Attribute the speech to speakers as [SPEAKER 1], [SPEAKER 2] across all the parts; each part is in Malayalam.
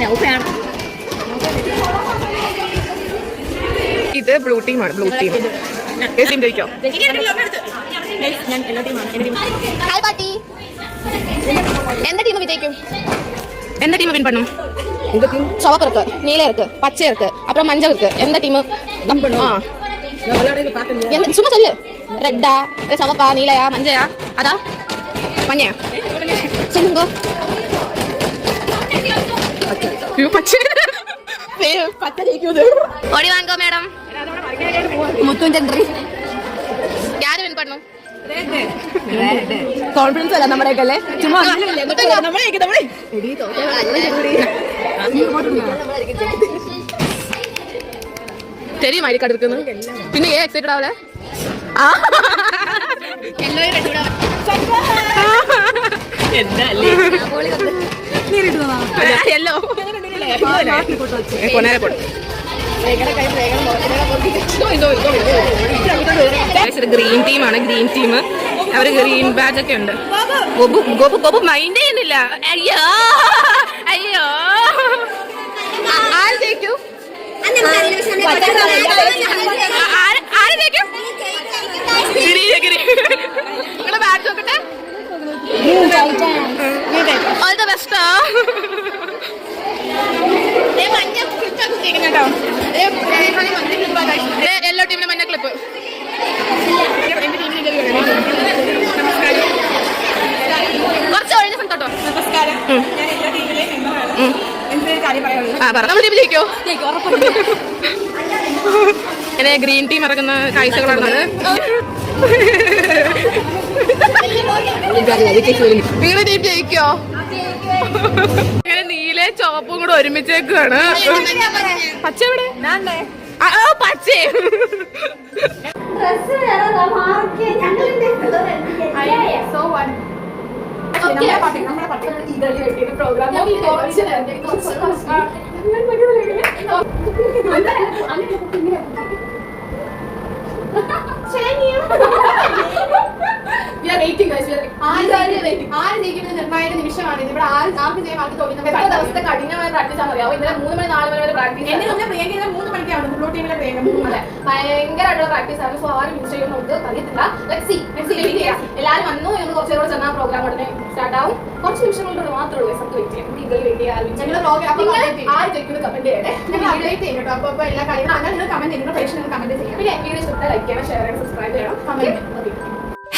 [SPEAKER 1] നൗഫയാണ്
[SPEAKER 2] ഇത് ബ്ലൂ ടീമാണ് ബ്ലൂ ടീം ഏത് ടീം ജയിക്കോ
[SPEAKER 1] ഞാൻ എല്ലാ ടീമാണ് എൻ്റെ ടീം
[SPEAKER 3] ഹായ് പാട്ടി எந்த டீம் விஜய்க்கும்
[SPEAKER 2] எந்த டீம் வின் பண்ணும்
[SPEAKER 3] சிவப்பு இருக்கு நீல இருக்கு பச்சை இருக்கு அப்புறம் மஞ்சள் இருக்கு எந்த டீம் கம் பண்ணும் எந்த சும்மா சொல்லு ரெட்டா இல்ல சிவப்பா நீலையா மஞ்சையா அதா
[SPEAKER 2] മഞ്ഞയാ
[SPEAKER 3] சொல்லுங்க ഓടി വാങ്ങോ മേഡം. മുത്തും ചന്ദ്രി ആര് വിൻ
[SPEAKER 1] കോൺഫിഡൻസ് അല്ല നമ്മുടെ അല്ലേ ചുമ്മാ
[SPEAKER 2] തെരയും അരിക്കാട് പിന്നെ ഏ എക്സൈറ്റഡ് ആവലേ? എല്ലാവരും ഗ്രീൻ ടീമാണ് ഗ്രീൻ ടീം അവർ ഗ്രീൻ ബാജ് ഒക്കെ ഉണ്ട്. ഗോപു. ഗോപു ഗോപു മൈൻഡ് ചെയ്യുന്നില്ല. അയ്യോ അയ്യോ. ആര് ജയിക്കും? ആര് ആര് ജയിക്കും? Green green. നിങ്ങളെ ബാറ്റ് നോക്കട്ടെ. ഓൾ ദ ബെസ്റ്റ് യെല്ലോ ടീമിന്റെ മഞ്ഞ ക്ലിപ്പ് കുറച്ച് ഒഴിഞ്ഞ സ്ഥലത്തോട്ടോ
[SPEAKER 1] നമസ്കാരം. ഞാൻ എല്ലാ ടീമിലെ മെമ്പറാണ്
[SPEAKER 2] ഗ്രീൻ ടീം ഇറങ്ങുന്ന കാഴ്ചകളാണ് നിങ്ങളുടെ ടീം ജയിക്കോ ഇങ്ങനെ നീല ചുവപ്പും കൂടെ ഒരുമിച്ചേക്കാണ് പച്ച എവിടെ പച്ച
[SPEAKER 1] നമ്മുടെ പാർട്ടി പ്രോഗ്രാം
[SPEAKER 4] ആര് ജയിക്കുന്നത് നിർണായക നിമിഷമാണ്. ഇവിടെ ആര് ആർക്ക് ചെയ്യാൻ ആർക്ക് എത്ര ദിവസത്തെ കഠിനമായ പ്രാക്ടീസ് അറിയാവും? ഇന്നലെ മൂന്ന് മണി നാല് മണി വരെ പ്രാക്ടീസ്
[SPEAKER 1] എന്നെ മുന്നേ പ്രിയങ്ക ഇന്നലെ മൂന്ന് മണിക്കാണ് ബ്ലൂ ടീമിലെ പ്രിയങ്ക മൂന്ന് മണി.
[SPEAKER 4] ഭയങ്കരമായിട്ടുള്ള പ്രാക്ടീസ് ആയിരുന്നു. സോ ആരും നമുക്ക് അറിയത്തില്ല. Let's see see. Wait ചെയ്യാം. എല്ലാവരും വന്നു എന്ന് കുറച്ച് ചെന്നാൽ പ്രോഗ്രാം ഉടനെ സ്റ്റാർട്ട് ആവും. കുറച്ച് നിമിഷങ്ങളിലൂടെ മാത്രമേ ഉള്ളൂ. നമുക്ക് വെയിറ്റ് ചെയ്യാം. നമുക്ക് ഇതിൽ വേണ്ടി ആരും
[SPEAKER 1] പ്രോഗ്രാം
[SPEAKER 4] ആര് ജയിക്കുന്നത് കമന്റ് ചെയ്യട്ടെ.
[SPEAKER 1] ഞങ്ങൾ അപ്ഡേറ്റ് ചെയ്യും കേട്ടോ അപ്പോൾ എല്ലാ കാര്യങ്ങളും അങ്ങനെ നിങ്ങൾ കമന്റ് ചെയ്യുന്ന പ്രേക്ഷകർ കമന്റ് ചെയ്യാം.
[SPEAKER 4] പിന്നെ വീഡിയോ ഇഷ്ടപ്പെട്ടാൽ ലൈക്ക് ചെയ്യണം ഷെയർ ചെയ്യണം സബ്സ്ക്രൈബ് ചെയ്യണം. കമന്റ്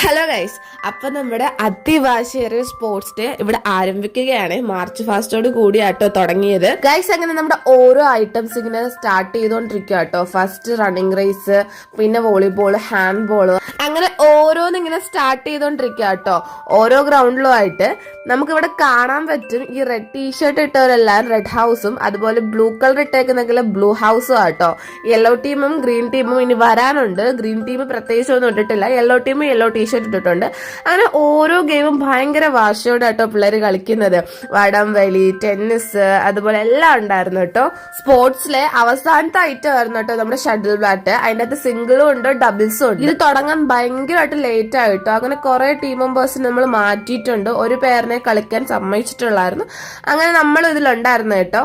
[SPEAKER 5] ഹലോ ഗൈസ് അപ്പൊ നമ്മുടെ അതിവാശേറിയ സ്പോർട്സ് ഡേ ഇവിടെ ആരംഭിക്കുകയാണ്. മാർച്ച് ഫാസ്റ്റോട് കൂടിയാട്ടോ തുടങ്ങിയത്. ഗൈസ് അങ്ങനെ നമ്മുടെ ഓരോ ഐറ്റംസ് ഇങ്ങനെ സ്റ്റാർട്ട് ചെയ്തോണ്ടിരിക്കുക കേട്ടോ ഫസ്റ്റ് റണ്ണിങ് റേസ് പിന്നെ വോളിബോൾ ഹാൻഡ് ബോൾ അങ്ങനെ ഓരോന്ന് ഇങ്ങനെ സ്റ്റാർട്ട് ചെയ്തോണ്ടിരിക്കുക കേട്ടോ ഓരോ ഗ്രൗണ്ടിലും ആയിട്ട് നമുക്ക് ഇവിടെ കാണാൻ പറ്റും ഈ റെഡ് ടീഷർട്ട് ഇട്ടവരെല്ലാം റെഡ് ഹൗസും അതുപോലെ ബ്ലൂ കളർ ഇട്ടേക്കുന്നെങ്കിൽ ബ്ലൂ ഹൗസും ആട്ടോ. യെല്ലോ ടീമും ഗ്രീൻ ടീമും ഇനി വരാനുണ്ട്. ഗ്രീൻ ടീം പ്രത്യേകിച്ച് ഒന്നും ഇട്ടിട്ടില്ല. യെല്ലോ ടീമും യെല്ലോ ടീഷർട്ട് ഇട്ടിട്ടുണ്ട്. അങ്ങനെ ഓരോ ഗെയിമും ഭയങ്കര വാശിയോടെ കേട്ടോ പിള്ളേർ കളിക്കുന്നത്. വടം വലി ടെന്നീസ് അതുപോലെ എല്ലാം ഉണ്ടായിരുന്നു കേട്ടോ. സ്പോർട്സിലെ അവസാനത്തെ ഐറ്റം ആയിരുന്നു കേട്ടോ നമ്മുടെ ഷട്ടിൽ ബാറ്റ് അതിന്റെ അകത്ത് സിംഗിളും ഉണ്ട് ഡബിൾസും ഉണ്ട്. ഇത് തുടങ്ങാൻ ഭയങ്കരമായിട്ട് ലേറ്റ് ആയിട്ടോ അങ്ങനെ കുറെ ടീം മെമ്പേഴ്സിന് നമ്മൾ മാറ്റിയിട്ടുണ്ട്. ഒരു പേരിനെ കളിക്കാൻ സമ്മതിച്ചിട്ടുള്ളായിരുന്നു. അങ്ങനെ നമ്മൾ ഇതിലുണ്ടായിരുന്നു കേട്ടോ.